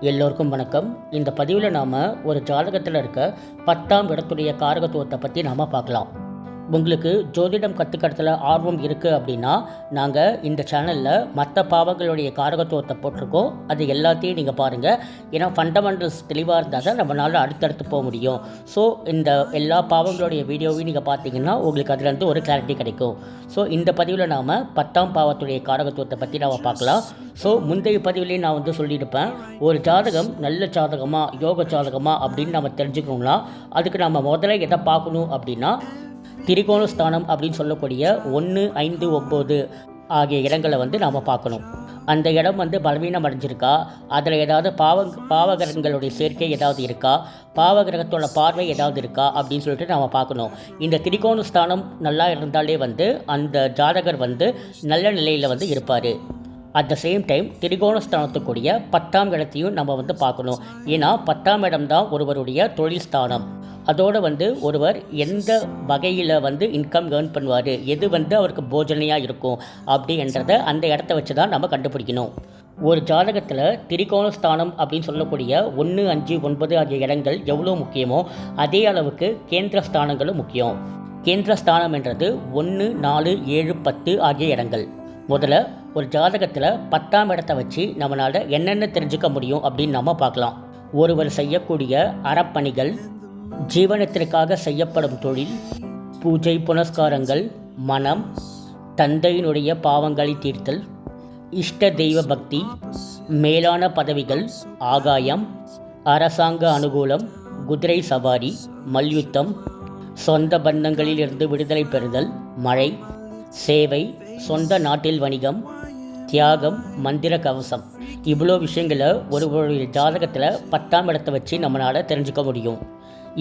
எல்லோருக்கும் வணக்கம். இந்த பதிவில் நாம் ஒரு ஜாதகத்தில் இருக்க பத்தாம் இடத்துடைய காரகத்துவத்தை பற்றி நாம் பார்க்கலாம். உங்களுக்கு ஜோதிடம் கற்றுக்கிறதுல ஆர்வம் இருக்குது அப்படின்னா நாங்கள் இந்த சேனலில் மற்ற பாவங்களுடைய காரகத்துவத்தை போட்டிருக்கோம். அது எல்லாத்தையும் நீங்கள் பாருங்கள் ஏன்னா ஃபண்டமெண்டல்ஸ் தெளிவாக இருந்தால் தான் நம்மளால் அடுத்தடுத்து போக முடியும். ஸோ இந்த எல்லா பாவங்களுடைய வீடியோவையும் நீங்கள் பார்த்தீங்கன்னா உங்களுக்கு அதுலேருந்து ஒரு கிளாரிட்டி கிடைக்கும். ஸோ இந்த பதிவில் நாம் பத்தாம் பாவத்துடைய காரகத்துவத்தை பற்றி நாம் பார்க்கலாம். ஸோ முந்தைய பதிவிலேயே நான் வந்து சொல்லியிருப்பேன் ஒரு ஜாதகம் நல்ல ஜாதகமாக யோக ஜாதகமாக அப்படின்னு நம்ம தெரிஞ்சுக்கணும்னா அதுக்கு நம்ம முதல்ல எதை பார்க்கணும் அப்படின்னா திரிகோணஸ்தானம் அப்படின்னு சொல்லக்கூடிய ஒன்று ஐந்து ஒம்பது ஆகிய இடங்களை வந்து நாம் பார்க்கணும். அந்த இடம் வந்து பலவீனம் அடைஞ்சிருக்கா? அதில் ஏதாவது பாவ பாவகிரகங்களுடைய சேர்க்கை ஏதாவது இருக்கா? பாவகிரகத்தோட பார்வை ஏதாவது இருக்கா? அப்படின்னு சொல்லிட்டு நாம் பார்க்கணும். இந்த திரிகோண ஸ்தானம் நல்லா இருந்தாலே வந்து அந்த ஜாதகர் வந்து நல்ல நிலையில் வந்து இருப்பார். அட் த சேம் டைம் திரிகோணஸ்தானத்துக்குரிய பத்தாம் இடத்தையும் நம்ம வந்து பார்க்கணும். ஏன்னா பத்தாம் இடம் தான் ஒருவருடைய தொழில் ஸ்தானம். அதோடு வந்து ஒருவர் எந்த வகையில் வந்து இன்கம் ஏர்ன் பண்ணுவார்? எது வந்து அவருக்கு போஜனையாக இருக்கும்? அப்படின்றத அந்த இடத்த வச்சு தான் நம்ம கண்டுபிடிக்கணும். ஒரு ஜாதகத்தில் திரிகோண ஸ்தானம் அப்படின்னு சொல்லக்கூடிய ஒன்று அஞ்சு ஒன்பது ஆகிய இடங்கள் எவ்வளோ முக்கியமோ அதே அளவுக்கு கேந்திர ஸ்தானங்களும் முக்கியம். கேந்திர ஸ்தானம் என்றது ஒன்று நாலு ஏழு பத்து ஆகிய இடங்கள். முதல்ல ஒரு ஜாதகத்தில் பத்தாம் இடத்த வச்சு நம்மளால் என்னென்ன தெரிஞ்சுக்க முடியும் அப்படின்னு நம்ம பார்க்கலாம். ஒருவர் செய்யக்கூடிய அறப்பணிகள் ஜீவனத்திற்காக செய்யப்படும் தொழில் பூஜை புனஸ்காரங்கள் மனம் தந்தையினுடைய பாவங்களை தீர்த்தல் இஷ்ட தெய்வ பக்தி மேலான பதவிகள் ஆகாயம் அரசாங்க அனுகூலம் குதிரை சவாரி மல்யுத்தம் சொந்த பந்தங்களில் இருந்து விடுதலை பெறுதல் மழை சேவை சொந்த நாட்டில் வணிகம் தியாகம் மந்திர கவசம். இவ்வளோ விஷயங்களை ஒருவருடைய ஜாதகத்தில் பத்தாம் இடத்தை வச்சு நம்மளால் தெரிஞ்சுக்க முடியும்.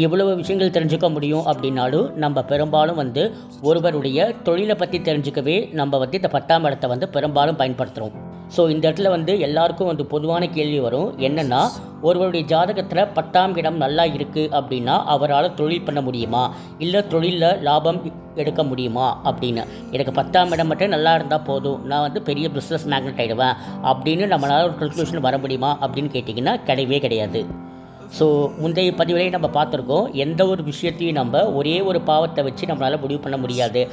இவ்வளவு விஷயங்கள் தெரிஞ்சுக்க முடியும் அப்படின்னாலும் நம்ம பெரும்பாலும் வந்து ஒருவருடைய தொழிலை பற்றி தெரிஞ்சுக்கவே நம்ம வந்து இந்த பத்தாம் இடத்தை வந்து பெரும்பாலும் பயன்படுத்துகிறோம் ஸோ இந்த இடத்துல வந்து எல்லாருக்கும் வந்து பொதுவான கேள்வி வரும். என்னென்னா ஒருவருடைய ஜாதகத்தில் பத்தாம் இடம் நல்லா இருக்குது அப்படின்னா அவரால் தொழில் பண்ண முடியுமா? இல்லை தொழிலில் லாபம் எடுக்க முடியுமா அப்படின்னு. எனக்கு பத்தாம் இடம் மட்டும் நல்லா இருந்தால் போதும். நான் வந்து பெரிய பிஸ்னஸ் மேக்னெட் ஆகிடுவேன் அப்படின்னு நம்மளால் ஒரு கன்க்ளூஷன் வர முடியுமா அப்படின்னு கேட்டிங்கன்னா கிடையவே கிடையாது. ஸோ முந்தைய பதிவிலே நம்ம பார்த்துருக்கோம் எந்த ஒரு விஷயத்தையும் நம்ம ஒரே ஒரு பாவத்தை வச்சு நம்மளால் முடிவு பண்ண முடியாது.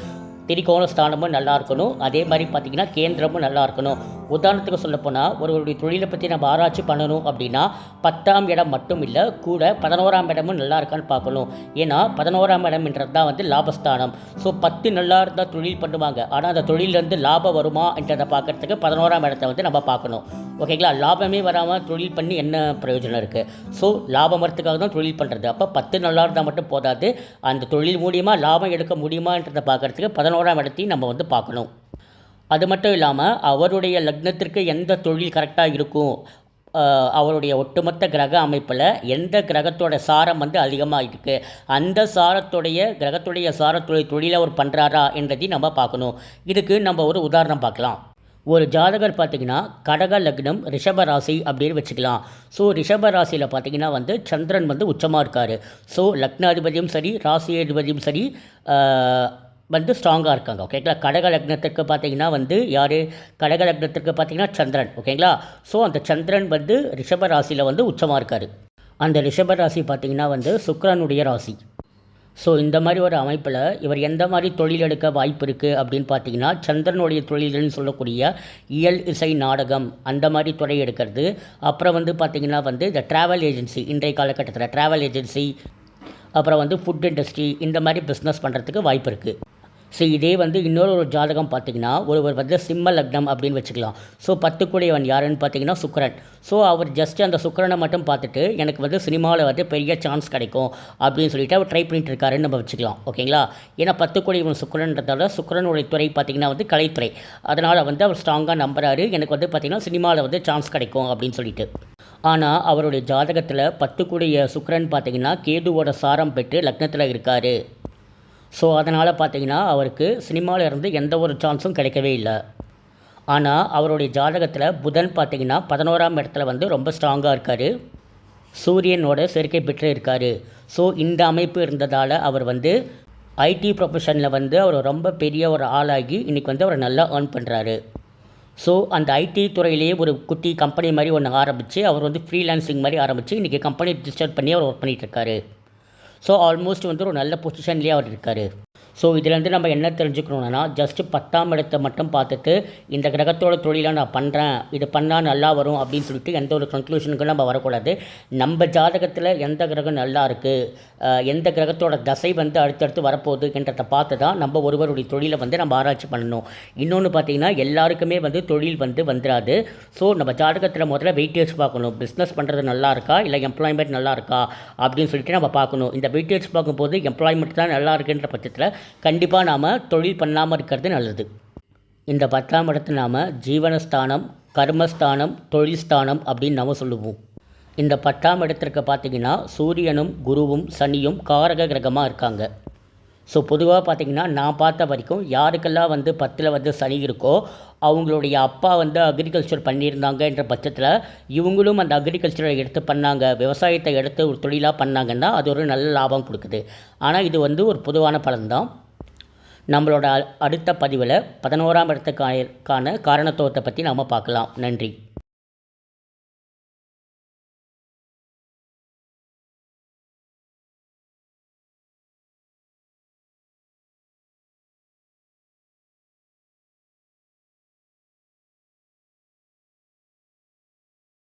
திரிகோண ஸ்தானமும் நல்லா இருக்கணும் அதே மாதிரி பார்த்திங்கன்னா கேந்திரமும் நல்லா இருக்கணும் உதாரணத்துக்கு சொல்லப்போனால் ஒருவருடைய தொழிலை பற்றி நம்ம ஆராய்ச்சி பண்ணணும் அப்படின்னா பத்தாம் இடம் மட்டும் இல்லை கூட பதினோராம் இடமும் நல்லா இருக்கான்னு பார்க்கணும். ஏன்னா பதினோராம் இடம்ன்றது தான் வந்து லாபஸ்தானம். ஸோ பத்து நல்லா இருந்தால் தொழில் பண்ணுவாங்க. ஆனால் அந்த தொழிலேருந்து லாபம் வருமா என்றதை பார்க்குறதுக்கு பதினோராம் இடத்தை வந்து நம்ம பார்க்கணும். ஓகேங்களா லாபமே வராமல் தொழில் பண்ணி என்ன பிரயோஜனம் இருக்குது ஸோ லாபம் வரத்துக்காக தான் தொழில் பண்ணுறது அப்போ பத்து நல்லா இருந்தால் மட்டும் போதாது அந்த தொழில் மூலியமாக லாபம் எடுக்க முடியுமான்றதை பார்க்குறதுக்கு பதினோராம் இடத்தையும் நம்ம வந்து பார்க்கணும். அது மட்டும் இல்லாமல் அவருடைய லக்னத்திற்கு எந்த தொழில் கரெக்டாக இருக்கும்? அவருடைய ஒட்டுமொத்த கிரக அமைப்பில் எந்த கிரகத்தோட சாரம் வந்து அதிகமாக இருக்குது அந்த சாரத்துடைய கிரகத்துடைய சாரத்துடைய தொழிலை அவர் பண்ணுறாரா என்றதையும் நம்ம பார்க்கணும். இதுக்கு நம்ம ஒரு உதாரணம் பார்க்கலாம். ஒரு ஜாதகர் பார்த்திங்கன்னா கடக லக்னம் ரிஷப ராசி அப்படின்னு வச்சுக்கலாம். ஸோ ரிஷப ராசியில் பார்த்திங்கன்னா வந்து சந்திரன் வந்து உச்சமாக இருக்கார். ஸோ லக்னாதிபதியும் சரி ராசி அதிபதியும் சரி வந்து ஸ்ட்ராங்காக இருக்காங்க ஓகேங்களா கடக லக்னத்துக்கு பார்த்தீங்கன்னா வந்து யார்? கடக லக்னத்துக்கு பார்த்தீங்கன்னா சந்திரன் ஓகேங்களா ஸோ அந்த சந்திரன் வந்து ரிஷப ராசியில் வந்து உச்சமாக இருக்கார். அந்த ரிஷப ராசி பார்த்திங்கன்னா வந்து சுக்கரனுடைய ராசி. ஸோ இந்த மாதிரி ஒரு அமைப்பில் இவர் எந்த மாதிரி தொழில் எடுக்க வாய்ப்பு இருக்குது அப்படின்னு பார்த்தீங்கன்னா சந்திரனுடைய தொழில்கள்னு சொல்லக்கூடிய இயல் இசை நாடகம் அந்த மாதிரி துறை எடுக்கிறது. அப்புறம் வந்து பார்த்திங்கன்னா வந்து இந்த ட்ராவல் ஏஜென்சி இன்றைய காலகட்டத்தில் ட்ராவல் ஏஜென்சி அப்புறம் வந்து ஃபுட் இண்டஸ்ட்ரி இந்த மாதிரி பிஸ்னஸ் பண்ணுறதுக்கு வாய்ப்பு இருக்குது ஸோ இதே வந்து இன்னொரு ஒரு ஜாதகம் பார்த்தீங்கன்னா ஒருவர் வந்து சிம்ம லக்னம் அப்படின்னு வச்சுக்கலாம். ஸோ பத்துக்குடையவன் யாருன்னு பார்த்தீங்கன்னா சுக்கரன். ஸோ அவர் ஜஸ்ட் அந்த சுக்கரனை மட்டும் பார்த்துட்டு எனக்கு வந்து சினிமாவில் வந்து பெரிய சான்ஸ் கிடைக்கும் அப்படின்னு சொல்லிட்டு அவர் ட்ரை பண்ணிட்டு இருக்காருன்னு நம்ம வச்சுக்கலாம். ஓகேங்களா ஏன்னா பத்துக்குடையவன் சுக்கரன்றதால சுக்கரனுடைய துறை பார்த்திங்கன்னா வந்து கலைத்துறை. அதனால் வந்து அவர் ஸ்ட்ராங்காக நம்புறாரு. எனக்கு வந்து பார்த்திங்கன்னா சினிமாவில் வந்து சான்ஸ் கிடைக்கும் அப்படின்னு சொல்லிட்டு. ஆனால் அவருடைய ஜாதகத்தில் பத்துக்குடைய சுக்கரன் பார்த்திங்கன்னா கேதுவோட சாரம் பெற்று லக்னத்தில் இருக்கார். ஸோ அதனால் பார்த்தீங்கன்னா அவருக்கு சினிமாவில் இருந்து எந்த ஒரு சான்ஸும் கிடைக்கவே இல்லை. ஆனால் அவருடைய ஜாதகத்தில் புதன் பார்த்தீங்கன்னா பதினோராம் இடத்துல வந்து ரொம்ப ஸ்ட்ராங்காக இருக்கார். சூரியனோட சேர்க்கை பெற்று இருக்கார். ஸோ இந்த அமைப்பு இருந்ததால் அவர் வந்து ஐடி ப்ரொஃபஷனில் வந்து அவர் ரொம்ப பெரிய ஒரு ஆளாகி இன்றைக்கி வந்து அவர் நல்லா ஏர்ன் பண்ணுறாரு ஸோ அந்த ஐடி துறையிலேயே ஒரு குட்டி கம்பெனி மாதிரி ஒன்று ஆரம்பித்து அவர் வந்து ஃப்ரீலான்சிங் மாதிரி ஆரம்பித்து இன்றைக்கி கம்பெனி ரிஜிஸ்டர் பண்ணி அவர் ஒர்க் பண்ணிகிட்ருக்காரு ஸோ ஆல்மோஸ்ட் வந்து ஒரு நல்ல பொசிஷன்லேயே அவர் இருக்கார். ஸோ இதுலேருந்து நம்ம என்ன தெரிஞ்சுக்கணுன்னா ஜஸ்ட்டு பத்தாம் இடத்தை மட்டும் பார்த்துட்டு இந்த கிரகத்தோட தொழிலை நான் பண்ணுறேன் இது பண்ணால் நல்லா வரும் அப்படின்னு சொல்லிட்டு எந்த ஒரு கன்க்ளூஷனுக்கும் நம்ம வரக்கூடாது. நம்ம ஜாதகத்தில் எந்த கிரகம் நல்லா இருக்குது எந்த கிரகத்தோட தசை வந்து அடுத்தடுத்து வரப்போகுது என்றதை பார்த்து தான் நம்ம ஒருவருடைய தொழிலை வந்து நம்ம ஆராய்ச்சி பண்ணணும். இன்னொன்று பார்த்தீங்கன்னா எல்லாருக்குமே வந்து தொழில் வந்து வந்துடாது ஸோ நம்ம ஜாதகத்தில் முதல்ல வெயிட்டேஜ் பார்க்கணும். பிஸ்னஸ் பண்ணுறது நல்லா இருக்கா இல்லை எம்ப்ளாய்மெண்ட் நல்லா இருக்கா அப்படின்னு சொல்லிட்டு நம்ம பார்க்கணும். இந்த வெயிட்டேஜ் பார்க்கும்போது எம்ப்ளாய்மெண்ட் தான் நல்லா இருக்குன்ற பட்சத்தில் கண்டிப்பாக நாம் தொழில் பண்ணாமல் இருக்கிறது நல்லது. இந்த பத்தாம் இடத்தை நாம் ஜீவனஸ்தானம் கர்மஸ்தானம் தொழில் ஸ்தானம் அப்படின்னு நம்ம சொல்லுவோம். இந்த பத்தாம் இடத்திற்கு பார்த்தீங்கன்னா சூரியனும் குருவும் சனியும் காரக கிரகமாக இருக்காங்க. ஸோ பொதுவாக பார்த்தீங்கன்னா நான் பார்த்த வரைக்கும் யாருக்கெல்லாம் வந்து பத்தில் வந்து சனி இருக்கோ அவங்களுடைய அப்பா வந்து அக்ரிகல்ச்சர் பண்ணியிருந்தாங்கன்ற பட்சத்தில் இவங்களும் அந்த அக்ரிகல்ச்சரை எடுத்து பண்ணாங்க விவசாயத்தை எடுத்து ஒரு தொழிலாக பண்ணாங்கன்னா அது ஒரு நல்ல லாபம் கொடுக்குது. ஆனால் இது வந்து ஒரு பொதுவான பலன்தான். நம்மளோட அ- அடுத்த பதிவில் பதினோராம் இடத்துக்கான காரணத்துவத்தை பற்றி நாம் பார்க்கலாம். நன்றி.